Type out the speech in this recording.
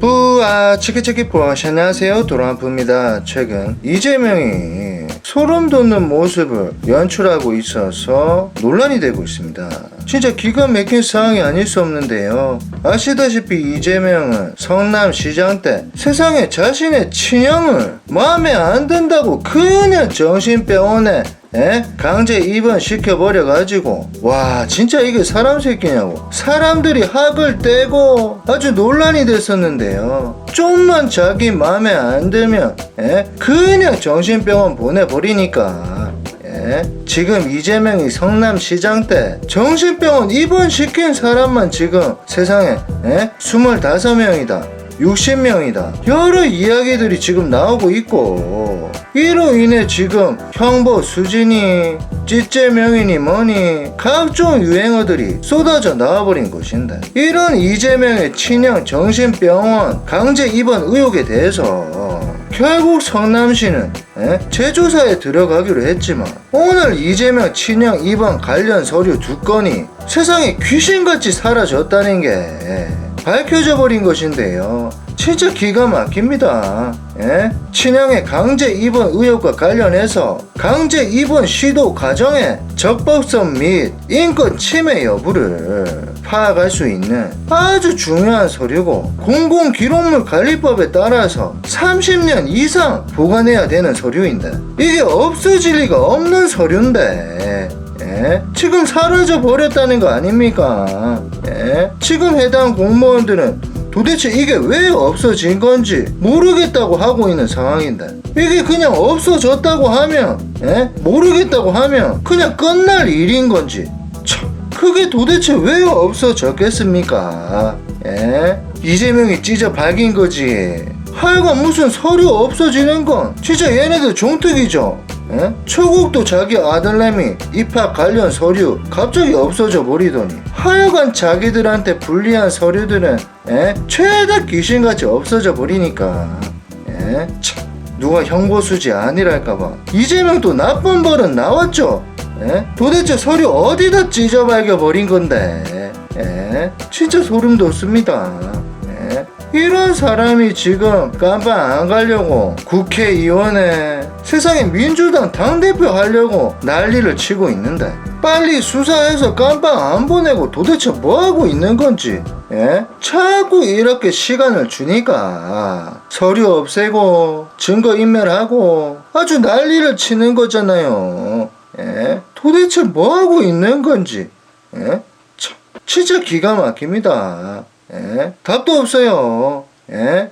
뿌아 치키치키 뿌아시 안녕하세요. 도라프입니다. 최근 이재명이 소름 돋는 모습을 연출하고 있어서 논란이 되고 있습니다. 진짜 기가 막힌 상황이 아닐 수 없는데요. 아시다시피 이재명은 성남시장 때 세상에 자신의 친형을 마음에 안 든다고 그냥 정신병원에 에? 강제 입원 시켜버려 가지고 와 진짜 이게 사람 새끼냐고 사람들이 학을 떼고 아주 논란이 됐었는데요 좀만 자기 마음에 안 들면 에? 그냥 정신병원 보내버리니까 예? 지금 이재명이 성남시장 때 정신병원 입원시킨 사람만 지금 세상에 예? 25명이다 60명이다. 여러 이야기들이 지금 나오고 있고, 이로 인해 지금 형보 수진이, 찌째명이니 뭐니, 각종 유행어들이 쏟아져 나와버린 것인데, 이런 이재명의 친형 정신병원 강제 입원 의혹에 대해서, 결국 성남시는 에? 재조사에 들어가기로 했지만 오늘 이재명 친형 입원 관련 서류 두 건이 세상에 귀신같이 사라졌다는 게 밝혀져 버린 것인데요. 진짜 기가 막힙니다. 예? 친형의 강제 입원 의혹과 관련해서 강제 입원 시도 과정의 적법성 및 인권 침해 여부를 파악할 수 있는 아주 중요한 서류고 공공기록물 관리법에 따라서 30년 이상 보관해야 되는 서류인데 이게 없어질 리가 없는 서류인데 예? 지금 사라져 버렸다는 거 아닙니까? 예? 지금 해당 공무원들은 도대체 이게 왜 없어진 건지 모르겠다고 하고 있는 상황인데 이게 그냥 없어졌다고 하면 예? 모르겠다고 하면 그냥 끝날 일인 건지 참 그게 도대체 왜 없어졌겠습니까? 예? 이재명이 찢어 밝힌 거지 하여간 무슨 서류 없어지는 건 진짜 얘네들 종특이죠 예? 초국도 자기 아들내미 입학 관련 서류 갑자기 없어져 버리더니 하여간 자기들한테 불리한 서류들은 예? 죄다 귀신같이 없어져 버리니까 예? 참, 누가 형보수지 아니랄까봐 이재명도 나쁜 벌은 나왔죠 예? 도대체 서류 어디다 찢어발겨 버린 건데 예? 진짜 소름 돋습니다 예? 이런 사람이 지금 깜빵 안 가려고 국회의원에 세상에 민주당 당대표 하려고 난리를 치고 있는데 빨리 수사해서 깜빵 안 보내고 도대체 뭐하고 있는 건지 예? 자꾸 이렇게 시간을 주니까 서류 없애고 증거 인멸하고 아주 난리를 치는 거잖아요 예? 도대체 뭐하고 있는 건지 예? 참, 진짜 기가 막힙니다 예? 답도 없어요. 예?